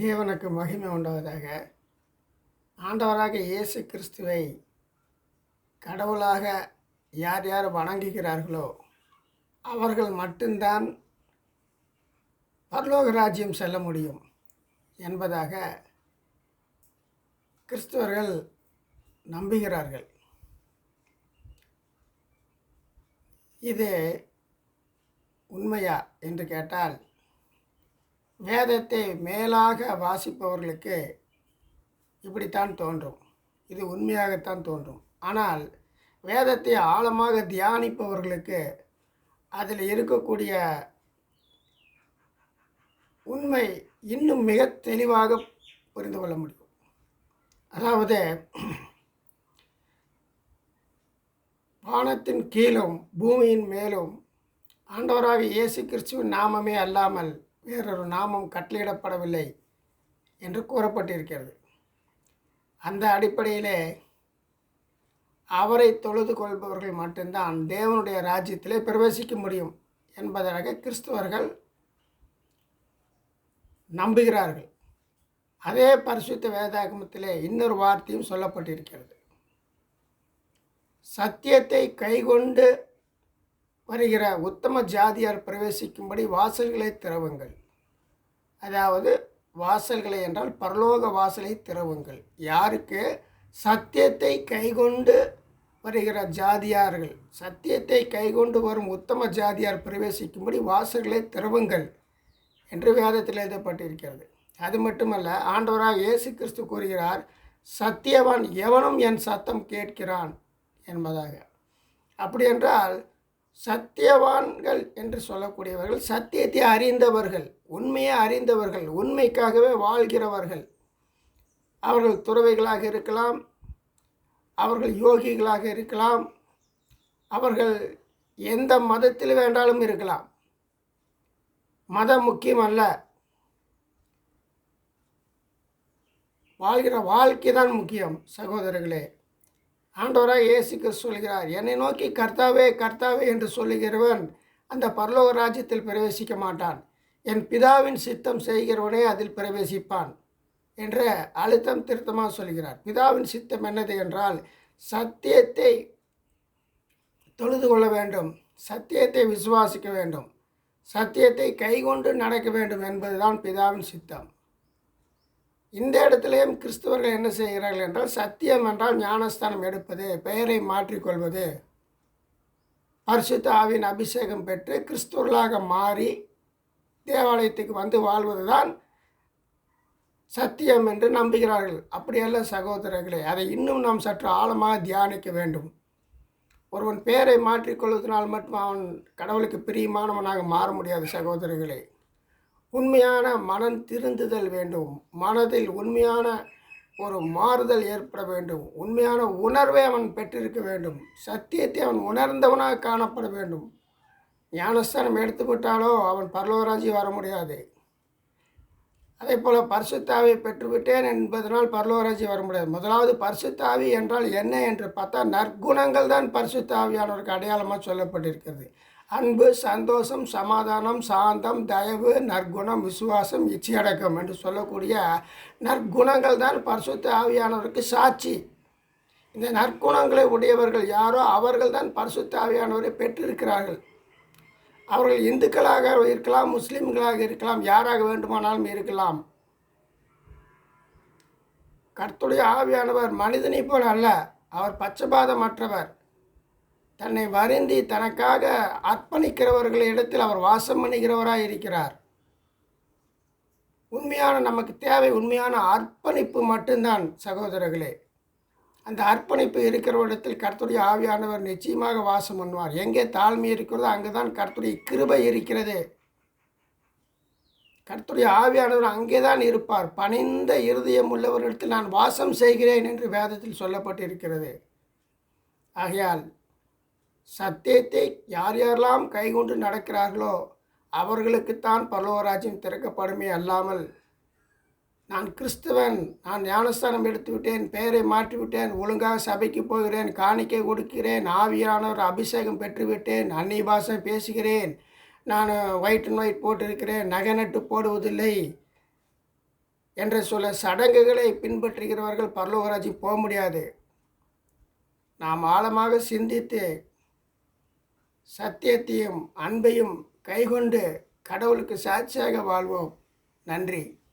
தேவனுக்கு மகிமை உண்டாவதாக. ஆண்டவராக இயேசு கிறிஸ்துவை கடவுளாக யார் யார் வணங்குகிறார்களோ அவர்கள் மட்டும்தான் பரலோக ராஜ்யம் செல்ல முடியும் என்பதாக கிறிஸ்துவர்கள் நம்புகிறார்கள். இது உண்மையா என்று கேட்டால் வேதத்தை மேலாக வாசிப்பவர்களுக்கு இப்படித்தான் தோன்றும். இது உண்மையாகத்தான் தோன்றும். ஆனால் வேதத்தை ஆழமாக தியானிப்பவர்களுக்கு அதில் இருக்கக்கூடிய உண்மை இன்னும் மிக தெளிவாக புரிந்து கொள்ள முடியும். அதாவது வானத்தின் கீழும் பூமியின் மேலும் ஆண்டவராக இயேசு கிறிஸ்துவின் நாமமே அல்லாமல் வேறொரு நாமம் கட்டளையிடப்படவில்லை என்று கூறப்பட்டிருக்கிறது. அந்த அடிப்படையிலே அவரை தொழுது கொள்பவர்கள் மட்டும்தான் தேவனுடைய ராஜ்யத்திலே பிரவேசிக்க முடியும் என்பதாக கிறிஸ்துவர்கள் நம்புகிறார்கள். அதே பரிசுத்த வேதாகமத்திலே இன்னொரு வார்த்தையும் சொல்லப்பட்டிருக்கிறது. சத்தியத்தை கைகொண்டு வருகிற உத்தம ஜாதியார் பிரவேசிக்கும்படி வாசல்களை திறவுங்கள். அதாவது வாசல்களை என்றால் பரலோக வாசலை திறவுங்கள். யாருக்கு? சத்தியத்தை கைகொண்டு வருகிற ஜாதியார்கள். சத்தியத்தை கைகொண்டு வரும் உத்தம ஜாதியார் பிரவேசிக்கும்படி வாசல்களை திறவுங்கள் என்று வேதத்தில் எழுதப்பட்டிருக்கிறது. அது மட்டுமல்ல ஆண்டவராக இயேசு கிறிஸ்து கூறுகிறார் சத்தியவான் எவனும் என் சத்தம் கேட்கிறான் என்பதாக. அப்படி என்றால் சத்தியவான்கள் என்று சொல்லக்கூடியவர்கள் சத்தியத்தை அறிந்தவர்கள் உண்மையை அறிந்தவர்கள் உண்மைக்காகவே வாழ்கிறவர்கள். அவர்கள் துறவைகளாக இருக்கலாம் அவர்கள் யோகிகளாக இருக்கலாம் அவர்கள் எந்த மதத்தில் வேண்டாலும் இருக்கலாம். மதம் முக்கியம் அல்ல வாழ்கிற வாழ்க்கை தான் முக்கியம் சகோதரர்களே. ஆண்டவராக இயேசுக்கு சொல்கிறார் என்னை நோக்கி கர்த்தாவே கர்த்தாவே என்று சொல்லுகிறவன் அந்த பரலோக ராஜ்யத்தில் பிரவேசிக்க மாட்டான். என் பிதாவின் சித்தம் செய்கிறவனே அதில் பிரவேசிப்பான் என்ற அழுத்தம் திருத்தமாக சொல்கிறார். பிதாவின் சித்தம் என்னது என்றால் சத்தியத்தை தொழுது கொள்ள வேண்டும் சத்தியத்தை விசுவாசிக்க வேண்டும் சத்தியத்தை கைகொண்டு நடக்க வேண்டும் என்பதுதான் பிதாவின் சித்தம். இந்த இடத்துலையும் கிறிஸ்தவர்கள் என்ன செய்கிறார்கள் என்றால் சத்தியம் என்றால் ஞானஸ்தானம் எடுப்பது பெயரை மாற்றிக்கொள்வது பரிசுத்த ஆவின் அபிஷேகம் பெற்று கிறிஸ்துவர்களாக மாறி தேவாலயத்துக்கு வந்து வாழ்வது தான் சத்தியம் என்று நம்புகிறார்கள். அப்படியல்ல சகோதரர்களே அதை இன்னும் நாம் சற்று ஆழமாக தியானிக்க வேண்டும். ஒருவன் பெயரை மாற்றிக்கொள்வதனால் மட்டும் அவன் கடவுளுக்கு பிரியமானவனாக மாற முடியாது சகோதரர்களே. உண்மையான மனம் திருந்துதல் வேண்டும். மனதில் உண்மையான ஒரு மாறுதல் ஏற்பட வேண்டும். உண்மையான உணர்வை அவன் பெற்றிருக்க வேண்டும். சத்தியத்தை அவன் உணர்ந்தவனாக காணப்பட வேண்டும். ஞானஸ்தானம் எடுத்துவிட்டாலோ அவன் பரலோராஜி வர முடியாது. அதே போல் பரிசுத்தாவை பெற்றுவிட்டேன் என்பதனால் பரலோராஜி வர முடியாது. முதலாவது பரிசுத்தாவி என்றால் என்ன என்று பார்த்தா நற்குணங்கள் தான் பரிசுத்தாவியானவருக்கு அடையாளமாக சொல்லப்பட்டிருக்கிறது. அன்பு சந்தோஷம் சமாதானம் சாந்தம் தயவு நற்குணம் விசுவாசம் இச்சையடக்கம் என்று சொல்லக்கூடிய நற்குணங்கள் தான் பரிசுத்த ஆவியானவருக்கு சாட்சி. இந்த நற்குணங்களை உடையவர்கள் யாரோ அவர்கள் தான் பரிசுத்த ஆவியானவரை பெற்றிருக்கிறார்கள். அவர்கள் இந்துக்களாக இருக்கலாம் முஸ்லீம்களாக இருக்கலாம் யாராக வேண்டுமானாலும் இருக்கலாம். கர்த்துடைய ஆவியானவர் மனிதனை போல் அல்ல அவர் பச்சபாதமற்றவர். தன்னை வருந்தி தனக்காக அர்ப்பணிக்கிறவர்களிடத்தில் அவர் வாசம் பண்ணுகிறவராக இருக்கிறார். உண்மையான நமக்கு தேவை உண்மையான அர்ப்பணிப்பு மட்டும்தான் சகோதரர்களே. அந்த அர்ப்பணிப்பு இருக்கிற இடத்தில் கர்த்துடைய ஆவியானவர் நிச்சயமாக வாசம் பண்ணுவார். எங்கே தாழ்மை இருக்கிறதோ அங்கே தான் கர்த்துடைய கிருபை இருக்கிறது. கர்த்துடைய ஆவியானவர் அங்கே தான் இருப்பார். பணிந்த இருதயம் உள்ளவரிடத்தில் நான் வாசம் செய்கிறேன் என்று வேதத்தில் சொல்லப்பட்டிருக்கிறது. ஆகையால் சத்தியத்தை யார் யாரெல்லாம் கைகொண்டு நடக்கிறார்களோ அவர்களுக்குத்தான் பரலோகராஜ்யம் திறக்கப்படுமே அல்லாமல் நான் கிறிஸ்தவன் நான் ஞானஸ்தானம் எடுத்து விட்டேன் பெயரை மாற்றிவிட்டேன் ஒழுங்காக சபைக்கு போகிறேன் காணிக்கை கொடுக்கிறேன் ஆவியானவர் அபிஷேகம் பெற்றுவிட்டேன் அன்னி பாஷை பேசுகிறேன் நான் ஒயிட் அண்ட் ஒயிட் போட்டிருக்கிறேன் நகை நட்டு போடுவதில்லை என்ற சில சடங்குகளை பின்பற்றுகிறவர்கள் பரலோகராஜி போக முடியாது. நாம் ஆழமாக சிந்தித்து சத்தியத்தையும் அன்பையும் கைகொண்டு கடவுளுக்கு சாட்சியாக வாழ்வோம். நன்றி.